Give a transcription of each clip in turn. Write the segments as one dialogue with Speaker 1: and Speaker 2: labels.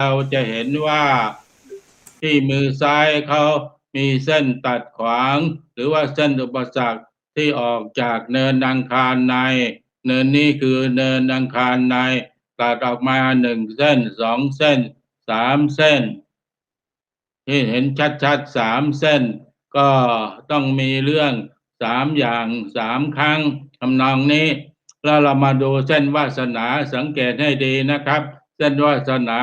Speaker 1: เราจะเห็นว่าที่มือซ้ายเขามีเส้นตัดขวาง หรือว่าเส้นอุปสรรคที่ออกจากเนินอังคารใน เนินนี้คือเนินอังคารในตัดออกมาหนึ่งเส้นสองเส้นสามเส้น ที่เห็นชัดๆสามเส้น ก็ต้องมีเรื่องสามอย่างสามครั้งทำนองนี้ แล้วเรามาดูเส้นวาสนาสังเกตให้ดีนะครับ เส้นวาสนา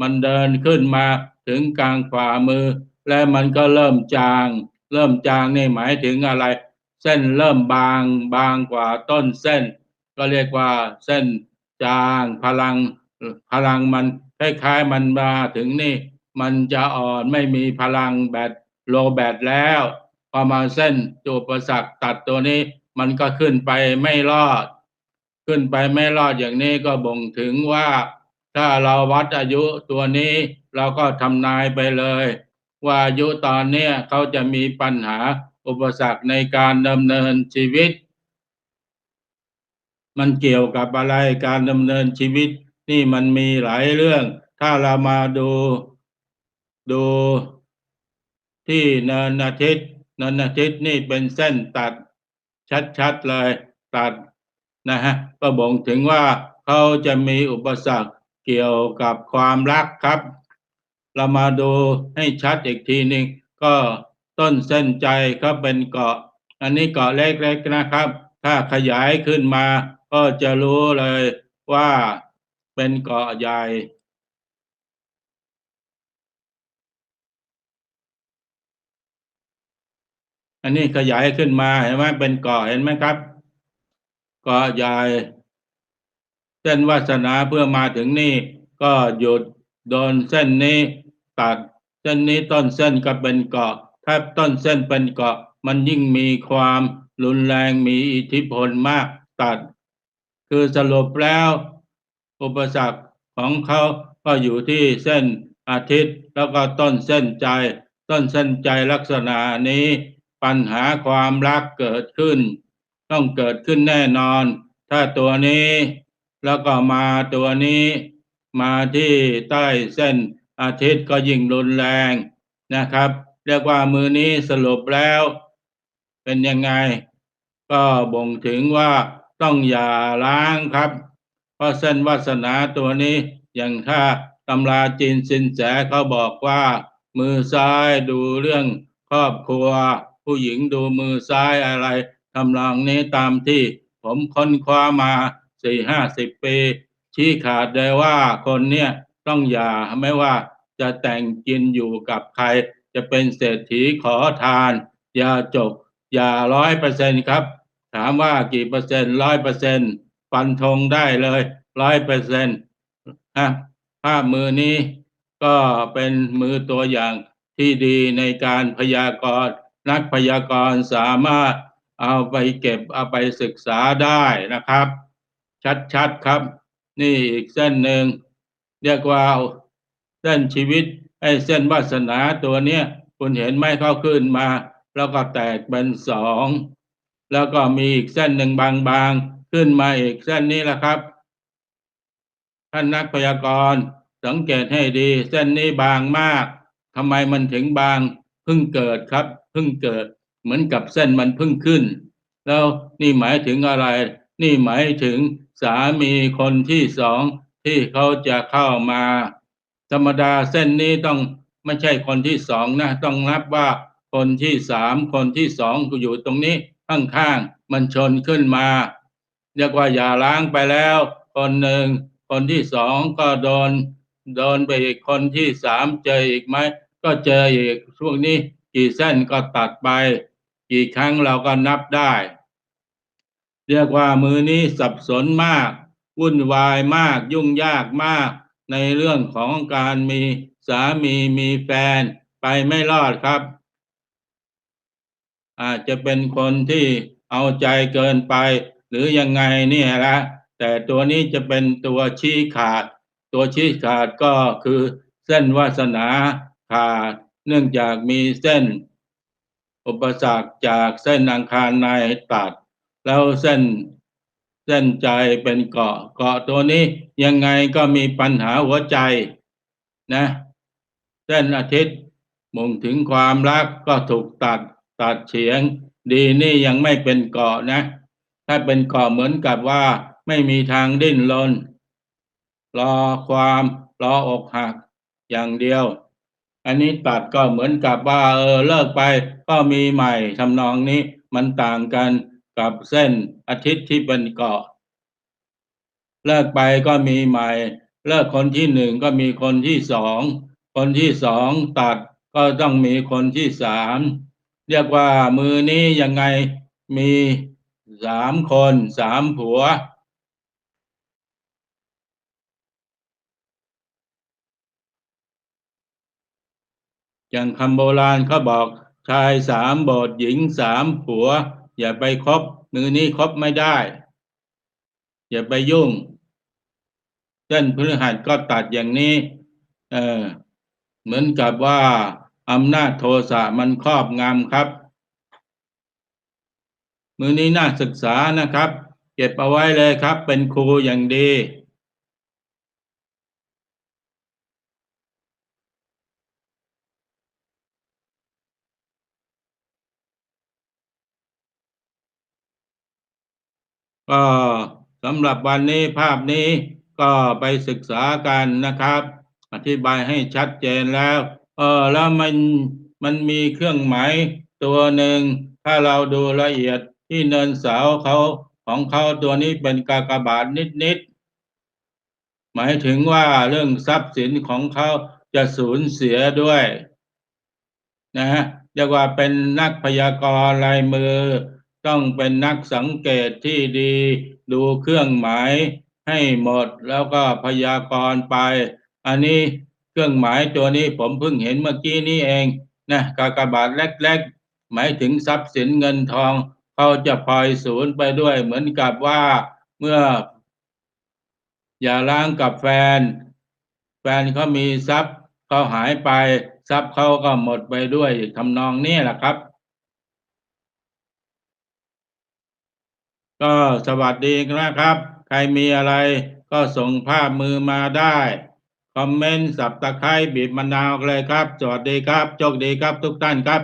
Speaker 1: มันเดินขึ้นมาถึงกลางฝ่ามือ และมันก็เริ่มจาง เริ่มจางนี่หมายถึงอะไร เส้นเริ่มบางบางกว่าต้นเส้น ก็เรียกว่าเส้นจางพลังพลังมันคล้ายๆมันมาถึงนี่ มันจะอ่อนไม่มีพลังแบตโลแบตแล้วพอมาเส้นจูประสรรคตัดตัวนี้ มันก็ขึ้นไปไม่รอด ขึ้นไปไม่รอดอย่างนี้ก็บ่งถึงว่า ถ้าเราวัดอายุตัวนี้เราก็ทำนายไปเลย ว่าอายุตอนนี้เขาจะมีปัญหาอุปสรรคในการดำเนินชีวิต มันเกี่ยวกับอะไรการดำเนินชีวิต นี่มันมีหลายเรื่อง ถ้าเรามาดูดูที่เนินอาทิตย์เนินอาทิตย์นี่เป็นเส้นตัดชัดๆเลยตัดนะฮะก็บ่งถึงว่าเขาจะมีอุปสรรค เกี่ยวกับความรักครับ เรามาดูให้ชัดอีกทีหนึ่งก็ต้นเส้นใจก็เป็นเกาะ อันนี้เกาะเล็กๆนะครับ ถ้าขยายขึ้นมาก็จะรู้เลยว่าเป็นเกาะใหญ่อันนี้ขยายขึ้นมาเห็นไหมเป็นเกาะเห็นไหมครับเกาะใหญ่ เส้นวาสนาเพื่อมาถึงนี่ ก็หยุดโดนเส้นนี้ตัดเส้นนี้ต้นเส้นก็เป็นเกาะ ถ้าต้นเส้นเป็นเกาะ มันยิ่งมีความรุนแรงมีอิทธิพลมากตัด คือสรุปแล้ว อุปสรรคของเขาก็อยู่ที่เส้นอาทิตย์แล้วก็ต้นเส้นใจ ต้นเส้นใจลักษณะนี้ ปัญหาความรักเกิดขึ้น ต้องเกิดขึ้นแน่นอน ถ้าตัวนี้ แล้วก็มาตัวนี้มาที่ใต้เส้นอาทิตย์ก็ยิ่งรุนแรงนะครับ เรียกว่ามือนี้สรุปแล้ว เป็นยังไง ก็บ่งถึงว่าต้องอย่าล้างครับ เพราะเส้นวาสนาตัวนี้อย่างถ้าตำราจีนสินแสเขาบอกว่า มือซ้ายดูเรื่องครอบครัว ผู้หญิงดูมือซ้ายอะไรทำนองนี้ตามที่ผมค้นคว้ามา สี่ห้าสิบปี ชี้ขาดเลยว่าคนเนี้ยต้องอย่าไม่ว่าจะแต่งกินอยู่กับใคร จะเป็นเศรษฐีขอทาน อย่าจบ อย่าร้อยเปอร์เซ็นครับ ถามว่ากี่เปอร์เซ็นต์ร้อยเปอร์เซ็นต์ฟันธงได้เลยร้อยเปอร์เซ็นต์ฮะภาพมือนี้ก็เป็นมือตัวอย่างที่ดีในการพยากรณ์นักพยากรณ์สามารถเอาไปเก็บเอาไปศึกษาได้นะครับ ชัดๆครับ นี่อีกเส้นหนึ่งเรียกว่าเส้นชีวิตไอ้เส้นวาสนาตัวเนี้ยคุณเห็นไหมเขาขึ้นมา แล้วก็แตกเป็นสองแล้วก็มีอีกเส้นหนึ่งบางๆ ขึ้นมาอีกเส้นนี้แหละครับ ท่านนักพยากรณ์สังเกตให้ดี เส้นนี้บางมากทำไมมันถึงบางเพิ่งเกิดครับเพิ่งเกิด เหมือนกับเส้นมันเพิ่งขึ้น แล้วนี่หมายถึงอะไร นี่หมายถึงามีคนที่สองที่เขาจะเข้ามา ธรรมดาเส้นนี้ต้องไม่ใช่คนที่สองนะ ต้องนับว่าคนที่สามคนที่สองอยู่ตรงนี้ข้างๆมันชนขึ้นมาเรียกว่าอย่าล้างไปแล้ว คนหนึ่งคนที่สองก็โดนโดนไปอีกคนที่สามเจออีกไหมก็เจออีกช่วงนี้กี่เส้นก็ตัดไป กี่ครั้งเราก็นับได้ เรียกว่ามือนี้สับสนมาก วุ่นวายมาก ยุ่งยากมาก ในเรื่องของการมีสามีมีแฟนไปไม่รอดครับ อาจจะเป็นคนที่เอาใจเกินไป หรือยังไงเนี่ยละแต่ตัวนี้จะเป็นตัวชี้ขาด ตัวชี้ขาดก็คือเส้นวาสนาขาด เนื่องจากมีเส้น อุปสรรคจากเส้นอังคารในตัด แล้วเส้นเส้นใจเป็นเกาะเกาะตัวนี้ยังไงก็มีปัญหาหัวใจนะเส้นอาทิตย์มุ่งถึงความรักก็ถูกตัดตัดเฉียง ดีนี่ยังไม่เป็นเกาะนะ ถ้าเป็นเกาะเหมือนกับว่าไม่มีทางดิ้นรนรอความรออกหักอย่างเดียว อันนี้ตัดก็เหมือนกับว่าเออเลิกไปก็มีใหม่ทำนองนี้มันต่างกัน กับเส้นอาทิตย์ที่เป็นเกาะ เลิกไปก็มีใหม่ เลิกคนที่หนึ่งก็มีคนที่สอง คนที่สองตัดก็ต้องมีคนที่สามเรียกว่ามือนี้ยังไงมีสามคนสามผัวอย่างคำโบราณเขาบอกชายสามบทหญิงสามผัว อย่าไปคบมือนี้คบไม่ได้ อย่าไปยุ่งเช่นพฤหัสก็ตัดอย่างนี้เออเหมือนกับว่าอำนาจโทสะมันครอบงำครับ มือนี้น่าศึกษานะครับ เก็บเอาไว้เลยครับ เป็นครูอย่างดี ก็สำหรับวันนี้ภาพนี้ก็ไปศึกษากันนะครับ อธิบายให้ชัดเจนแล้ว เออแล้วมันมันมีเครื่องหมายตัวหนึ่ง ถ้าเราดูละเอียดที่เนินเสาเขาของเขาตัวนี้เป็นกากบาทนิดๆ หมายถึงว่าเรื่องทรัพย์สินของเขาจะสูญเสียด้วยนะฮะเรียกว่าเป็นนักพยากรณ์ลายมือ ต้องเป็นนักสังเกตที่ดีดูเครื่องหมายให้หมดแล้วก็พยากรณ์ไป อันนี้เครื่องหมายตัวนี้ผมเพิ่งเห็นเมื่อกี้นี้เองนะกากบาทเล็กๆ หมายถึงทรัพย์สินเงินทอง เขาจะพลอยสูญไปด้วยเหมือนกับว่าเมื่อ อย่าล้างกับแฟน แฟนเขามีทรัพย์เขาหายไป ทรัพย์เขาก็หมดไปด้วยทำนองนี้แหละครับ ก็สวัสดีนะครับ ใครมีอะไรก็ส่งภาพมือมาได้ คอมเมนต์สับตะไคร้บีบมะนาวเลยครับ สวัสดีครับ โชคดีครับทุกท่านครับ